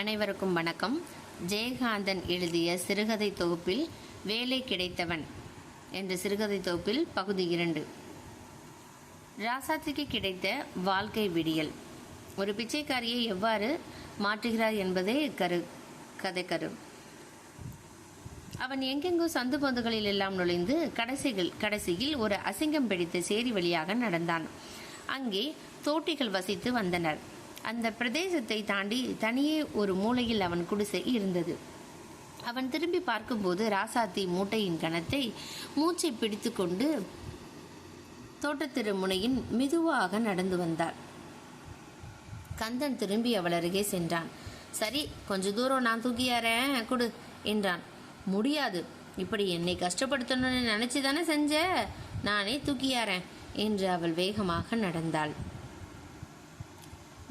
அனைவருக்கும் வணக்கம். ஜெயகாந்தன் எழுதிய சிறுகதை தொகுப்பில் வேலை கிடைத்தவன் என்ற சிறுகதை தொகுப்பில் பகுதி இரண்டு. ராசாத்திக்கு கிடைத்த வாழ்க்கை விடியல். ஒரு பிச்சைக்காரியை எவ்வாறு மாற்றுகிறார் என்பதே கரு கதை கரு. அவன் எங்கெங்கோ சந்து பொந்துகளில் எல்லாம் நுழைந்து கடைசிகள் கடைசியில் ஒரு அசிங்கம் பிடித்த சேரி வழியாக நடந்தான். அங்கே தோட்டிகள் வசித்து வந்தனர். அந்த பிரதேசத்தை தாண்டி தனியே ஒரு மூலையில் அவன் குடிசை இருந்தது. அவன் திரும்பி பார்க்கும்போது ராசாத்தி மூட்டையின் கணத்தை மூச்சை பிடித்துக்கொண்டு தோட்டத்திரு முனையின் மெதுவாக நடந்து வந்தாள். கந்தன் திரும்பி அவள் அருகே சென்றான். சரி கொஞ்ச தூரம் நான் தூக்கியாரேன் கொடு என்றான். முடியாது. இப்படி என்னை கஷ்டப்படுத்தணும்னு நினைச்சு தானே செஞ்ச? நானே தூக்கியாரேன் என்று அவள் வேகமாக நடந்தாள்.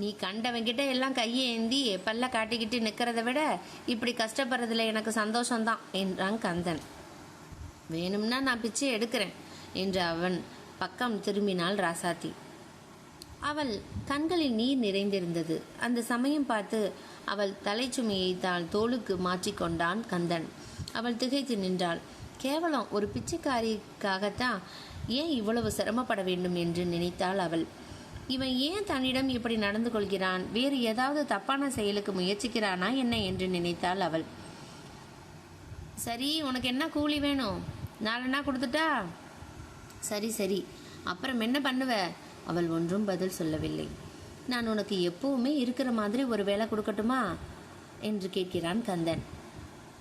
நீ கண்டவங்கிட்ட எல்லாம் கையை ஏந்தி பல்ல காட்டிக்கிட்டு நிற்கிறத விட இப்படி கஷ்டப்படுறதுல எனக்கு சந்தோஷம்தான் என்றான் கந்தன். வேணும்னா நான் பிச்சை எடுக்கிறேன் என்று அவன் பக்கம் திரும்பினாள் ராசாத்தி. அவள் கண்களில் நீர் நிறைந்திருந்தது. அந்த சமயம் பார்த்து அவள் தலைச்சுமையை தான் தோளுக்கு மாற்றிக்கொண்டான் கந்தன். அவள் திகைத்து நின்றாள். கேவலம் ஒரு பிச்சைக்காரிக்காகத்தான் ஏன் இவ்வளவு சிரமப்பட வேண்டும் என்று நினைத்தாள் அவள். இவன் ஏன் தன்னிடம் இப்படி நடந்து கொள்கிறான்? வேறு ஏதாவது தப்பான செயலுக்கு முயற்சிக்கிறானா என்ன என்று நினைத்தாள் அவள். சரி உனக்கு என்ன கூலி வேணும்? நாலனா கொடுத்துட்டா? சரி சரி. அப்புறம் என்ன பண்ணுவ? அவள் ஒன்றும் பதில் சொல்லவில்லை. நான் உனக்கு எப்பவுமே இருக்கிற மாதிரி ஒரு வேலை கொடுக்கட்டுமா? என்று கேட்கிறான் கந்தன்.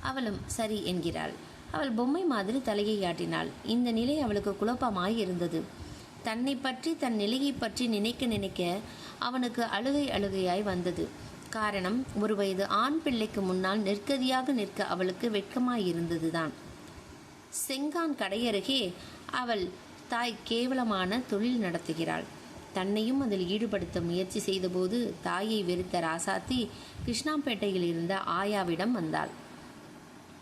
அவளும் சரி என்கிறாள். அவள் பொம்மை மாதிரி தலையை ஆட்டினாள். இந்த நிலை அவளுக்கு குழப்பமாய் இருந்தது. தன்னை பற்றி தன் நிலையை பற்றி நினைக்க நினைக்க அவனுக்கு அழுகை அழுகையாய் வந்தது. காரணம் ஒரு வயது ஆண் பிள்ளைக்கு முன்னால் நிற்கதியாக நிற்க அவளுக்கு வெட்கமாயிருந்ததுதான். செங்கான் கடையருகே அவள் தாய் கேவலமான தொழில் நடத்துகிறாள். தன்னையும் அதில் ஈடுபடுத்த முயற்சி செய்தபோது தாயை வெறுத்த ராசாத்தி கிருஷ்ணாம்பேட்டையில் இருந்த ஆயாவிடம் வந்தாள்.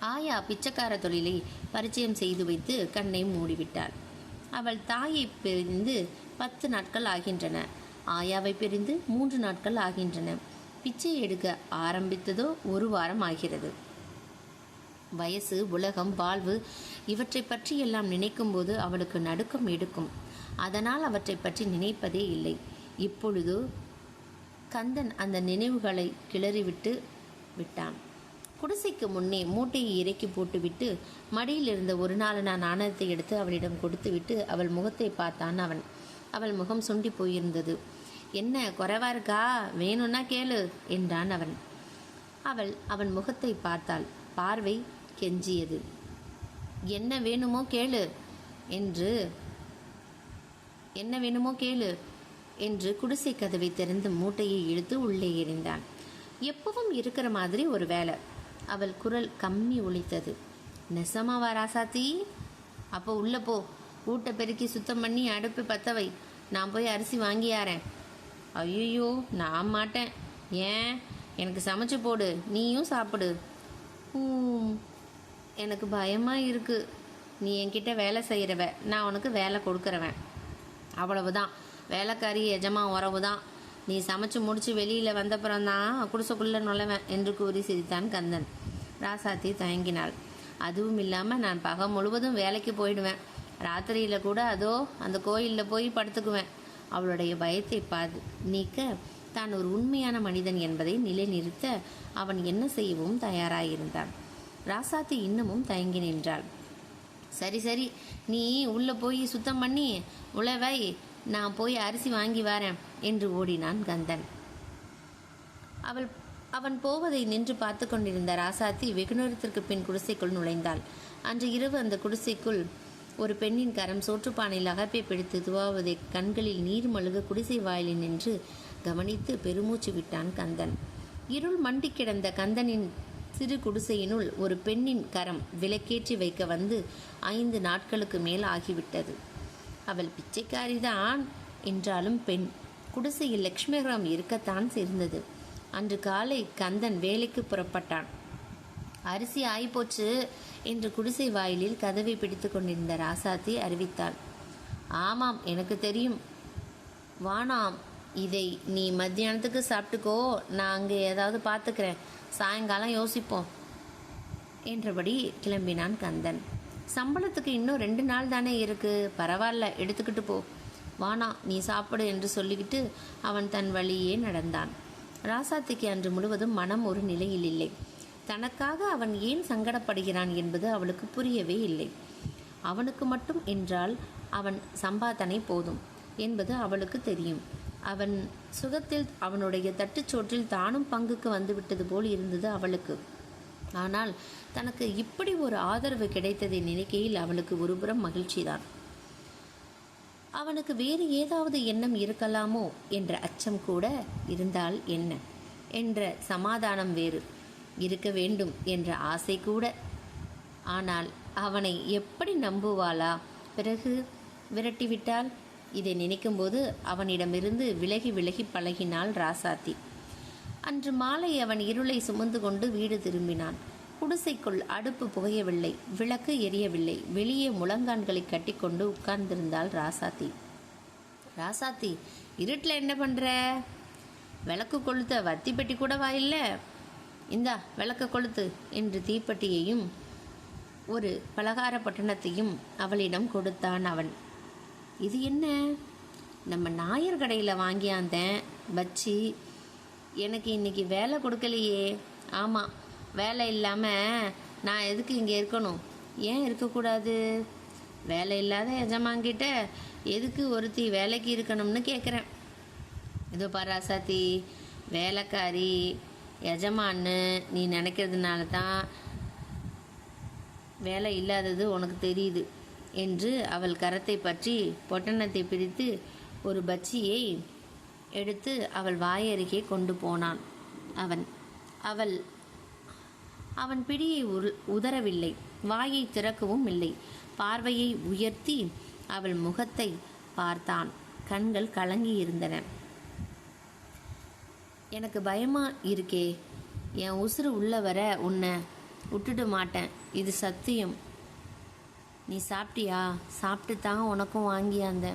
ஆயா பிச்சைக்கார தொழிலை பரிச்சயம் செய்து வைத்து கண்ணை மூடிவிட்டாள். அவள் தாயை பிரிந்து பத்து நாட்கள் ஆகின்றன. ஆயாவை பிரிந்து மூன்று நாட்கள் ஆகின்றன. பிச்சை எடுக்க ஆரம்பித்ததோ ஒரு வாரம் ஆகிறது. வயசு உலகம் வாழ்வு இவற்றை பற்றி எல்லாம் நினைக்கும்போது அவளுக்கு நடுக்கம் எடுக்கும். அதனால் அவற்றை பற்றி நினைப்பதே இல்லை. இப்பொழுது கந்தன் அந்த நினைவுகளை கிளறிவிட்டு விட்டான். குடிசைக்கு முன்னே மூட்டையை இறக்கி போட்டுவிட்டு மடியில் இருந்த ஒரு நாளனா நாணயத்தை எடுத்து அவளிடம் கொடுத்துவிட்டு அவள் முகத்தை பார்த்தான் அவன். அவள் முகம் சுண்டி போயிருந்தது. என்ன குறைவா இருக்கா? வேணும்னா கேளு என்றான் அவன். அவள் அவன் முகத்தை பார்த்தாள். பார்வை கெஞ்சியது. என்ன வேணுமோ கேளு என்று என்ன வேணுமோ கேளு என்று குடிசை கதவை திறந்து மூட்டையை இழுத்து உள்ளே எறிந்தான். எப்பவும் இருக்கிற மாதிரி ஒரு வேலை. அவள் குரல் கம்மி ஒழித்தது நெசமாவா ராசாத்தி. அப்போ உள்ளே போ. ஊட்டை பெருக்கி சுத்தம் பண்ணி அடுப்பு பற்றவை நான் போய் அரிசி வாங்கியாரேன் ஐயோ நான் மாட்டேன். ஏன்? எனக்கு சமைச்சு போடு. நீயும் சாப்பிடு. "ஹூம், எனக்கு பயமாக இருக்குது நீ என்கிட்ட வேலை செய்கிறவ நான் உனக்கு வேலை கொடுக்குறவன். அவ்வளவு தான் வேலைக்காரி எஜமா உறவு தான் நீ சமைச்சு முடிச்சு வெளியில் வந்தப்புறம் தான் குடிசைக்குள்ளே நுழைவேன் என்று கூறி சிரித்தான் கந்தன். ராசாத்தி தயங்கினாள். அதுவும் இல்லாமல் நான் பகல் முழுவதும் வேலைக்கு போயிடுவேன். ராத்திரியில் கூட அதோ அந்த கோயிலில் போய் படுத்துக்குவேன். அவளுடைய பயத்தை பாது நீக்க தான் ஒரு உண்மையான மனிதன் என்பதை நிலைநிறுத்த அவன் என்ன செய்யவும் தயாராயிருந்தான். ராசாத்தி இன்னமும் தயங்கி நின்றாள். சரி சரி நீ உள்ளே போய் சுத்தம் பண்ணி உழவை நான் போய் அரிசி வாங்கி வரேன் என்று ஓடினான் கந்தன். அவள் அவன் போவதை நின்று பார்த்து கொண்டிருந்த ராசாத்தி வெகுநேரத்திற்கு பின் குடிசைக்குள் நுழைந்தாள். அன்று இரவு அந்த குடிசைக்குள் ஒரு பெண்ணின் கரம் சோற்றுப்பானையில் அகப்பை பிடித்து துவாவதை கண்களில் நீர் மழுக குடிசை வாயிலில் நின்று கவனித்து பெருமூச்சு விட்டான் கந்தன். இருள் மண்டி கிடந்த கந்தனின் சிறு குடிசையினுள் ஒரு பெண்ணின் கரம் விலக்கேற்றி வைக்க வந்து ஐந்து நாட்களுக்கு மேல் ஆகிவிட்டது. அவள் பிச்சைக்காரிதான் என்றாலும் பெண். குடிசையில் லக்ஷ்மிகிராம் இருக்கத்தான் சேர்ந்தது. அன்று காலை கந்தன் வேலைக்கு புறப்பட்டான். அரிசி ஆயிப்போச்சு என்று குடிசை வாயிலில் கதவை பிடித்து கொண்டிருந்த ராசாத்தி அறிவித்தாள். ஆமாம் எனக்கு தெரியும். வானாம் இதை நீ மத்தியானத்துக்கு சாப்பிட்டுக்கோ நான் அங்கே ஏதாவது பார்த்துக்கிறேன். சாயங்காலம் யோசிப்போம் என்றபடி கிளம்பினான் கந்தன். சம்பளத்துக்கு இன்னும் ரெண்டு நாள் தானே இருக்கு. பரவாயில்ல எடுத்துக்கிட்டு போ. வானா நீ சாப்பிடு என்று சொல்லிக்கிட்டு அவன் தன் வழியே நடந்தான். ராசாத்திக்கு அன்று முழுவதும் மனம் ஒரு நிலையில் இல்லை. தனக்காக அவன் ஏன் சங்கடப்படுகிறான் என்பது அவளுக்கு புரியவே இல்லை. அவனுக்கு மட்டும் என்றால் அவன் சம்பாதனை போதும் என்பது அவளுக்கு தெரியும். அவன் சுகத்தில் அவனுடைய தட்டுச்சோற்றில் தானும் பங்குக்கு வந்துவிட்டது போல் இருந்தது அவளுக்கு. ஆனால் தனக்கு இப்படி ஒரு ஆதரவு கிடைத்ததை நினைக்கையில் அவளுக்கு ஒருபுறம் மகிழ்ச்சிதான். அவனுக்கு வேறு ஏதாவது எண்ணம் இருக்கலாமோ என்ற அச்சம் கூட இருந்தால் என்ன? என்ற சமாதானம் வேறு. இருக்க வேண்டும் என்ற ஆசை கூட. ஆனால் அவனை எப்படி நம்புவாளா? பிறகு விரட்டிவிட்டால் இதை நினைக்கும்போது அவனிடமிருந்து விலகி விலகி பழகினாள் ராசாத்தி. அன்று மாலை அவன் இருளை சுமந்து கொண்டு வீடு திரும்பினான். குடிசைக்குள் அடுப்பு புகையவில்லை விளக்கு எரியவில்லை. வெளியே முழங்கான்களை கட்டிக்கொண்டு உட்கார்ந்திருந்தாள் ராசாத்தி. ராசாத்தி இருட்டில் என்ன பண்ணுற விளக்கு கொளுத்த வத்தி பெட்டி கூட வாயில்ல இந்தா விளக்க கொளுத்து என்று தீப்பெட்டியையும் ஒரு பலகார பட்டணத்தையும் அவளிடம் கொடுத்தான் அவன். இது என்ன? நம்ம நாயர் கடையில் வாங்கியாந்தேன் வச்சு எனக்கு இன்னைக்கு வேலை கொடுக்கலையே. ஆமாம் வேலை இல்லாமல் நான் எதுக்கு இங்கே இருக்கணும்? ஏன் இருக்கக்கூடாது? வேலை இல்லாத எஜமான்கிட்ட எதுக்கு ஒருத்தி வேலைக்கு இருக்கணும்னு கேட்குறேன் இதோ பராசாத்தி வேலைக்காரி எஜமான்னு நீ நினைக்கிறதுனால தான் வேலை இல்லாதது உனக்கு தெரியுது என்று அவள் கரத்தை பற்றி பொட்டணத்தை பிரித்து ஒரு பச்சியை எடுத்து அவள் வாயருகே கொண்டு போனான். அவன் அவள் அவன் பிடியை உரு உதறவில்லை. வாயை திறக்கவும் இல்லை. பார்வையை உயர்த்தி அவள் முகத்தை பார்த்தான். கண்கள் கலங்கி இருந்தன. எனக்கு பயமா இருக்கே. என் உசுறு உள்ள வர உன்னை விட்டுட மாட்டேன். இது சத்தியம். நீ சாப்பிட்டியா? சாப்பிட்டு தான் உனக்கும் வாங்கியாந்த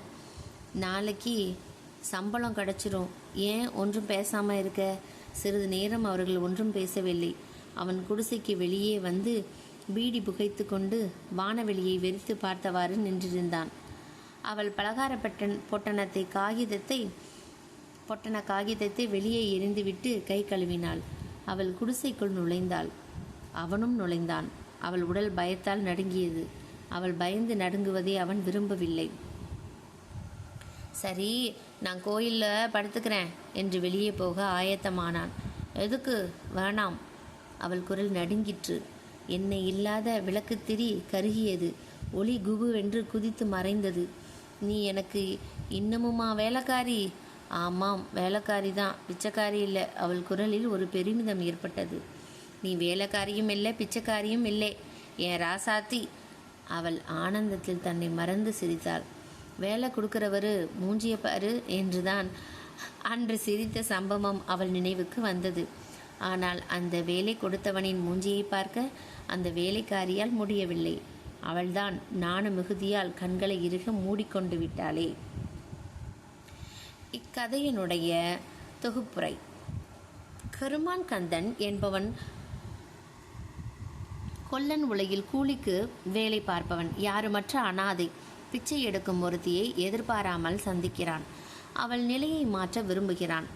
நாளைக்கு சம்பளம் கிடச்சிரும். ஏன் ஒன்றும் பேசாமல் இருக்க? சிறிது நேரம் அவர்கள் ஒன்றும் பேசவில்லை. அவன் குடிசைக்கு வெளியே வந்து பீடி புகைத்து கொண்டு வானவெளியை வெறித்து பார்த்தவாறு நின்றிருந்தான். அவள் பலகாரப்பட்டன் பொட்டணத்தை காகிதத்தை பொட்டண காகிதத்தை வெளியே எரிந்துவிட்டு கை கழுவினாள். அவள் குடிசைக்குள் நுழைந்தாள். அவனும் நுழைந்தான். அவள் உடல் பயத்தால் நடுங்கியது. அவள் பயந்து நடுங்குவதை அவன் விரும்பவில்லை. சரி நான் கோயிலில் படுத்துக்கிறேன் என்று வெளியே போக ஆயத்தமானான். எதுக்கு? வேணாம். அவள் குரல் நடுங்கிற்று. என்னை இல்லாத விளக்குத்திரி கருகியது. ஒளி குபுவென்று குதித்து மறைந்தது. நீ எனக்கு இன்னமுமா வேலைக்காரி? ஆமாம் வேலைக்காரி தான் பிச்சைக்காரி இல்லை. அவள் குரலில் ஒரு பெருமிதம் ஏற்பட்டது. நீ வேலைக்காரியும் இல்லை பிச்சைக்காரியும் இல்லை. என் ராசாத்தி. அவள் ஆனந்தத்தில் தன்னை மறந்து சிரித்தாள். வேலை கொடுக்கிறவரு மூஞ்சிய பாரு என்றுதான் அன்று சிரித்த சம்பவம் அவள் நினைவுக்கு வந்தது. ஆனால் அந்த வேலை கொடுத்தவனின் மூஞ்சியை பார்க்க அந்த வேலைக்காரியால் முடியவில்லை. அவள்தான் நாண மிகுதியால் கண்களை இறுக மூடிக்கொண்டு விட்டாளே. இக்கதையினுடைய தொகுப்புரை. கருமான் கந்தன் என்பவன் கொல்லன் உலகில் கூலிக்கு வேலை பார்ப்பவன். யாருமற்ற அனாதை பிச்சை எடுக்கும் ஒருத்தியை எதிர்பாராமல் சந்திக்கிறான். அவள் நிலையை மாற்ற விரும்புகிறான்.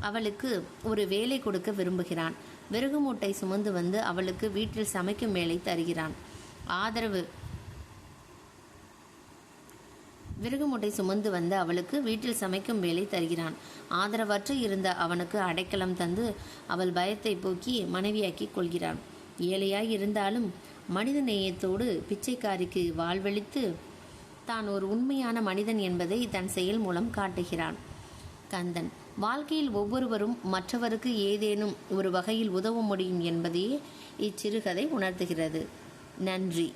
அவளுக்கு ஒரு வேலை கொடுக்க விரும்புகிறான். விறகு மூட்டை சுமந்து வந்து அவளுக்கு வீட்டில் சமைக்கும் வேலை தருகிறான். ஆதரவு. விறகு மூட்டை சுமந்து வந்து அவளுக்கு வீட்டில் சமைக்கும் வேலை தருகிறான். ஆதரவற்று இருந்த அவனுக்கு அடைக்கலம் தந்து அவள் பயத்தை போக்கி மனைவியாக்கி கொள்கிறான். ஏழையாய் இருந்தாலும் மனித நேயத்தோடு பிச்சைக்காரிக்கு வாழ்வழித்து தான் ஒரு உண்மையான மனிதன் என்பதை தன் செயல் மூலம் காட்டுகிறான். கந்தன். வாழ்க்கையில் ஒவ்வொருவரும் மற்றவருக்கு ஏதேனும் ஒரு வகையில் உதவ முடியும் என்பதையே இச்சிறுகதை உணர்த்துகிறது. நன்றி.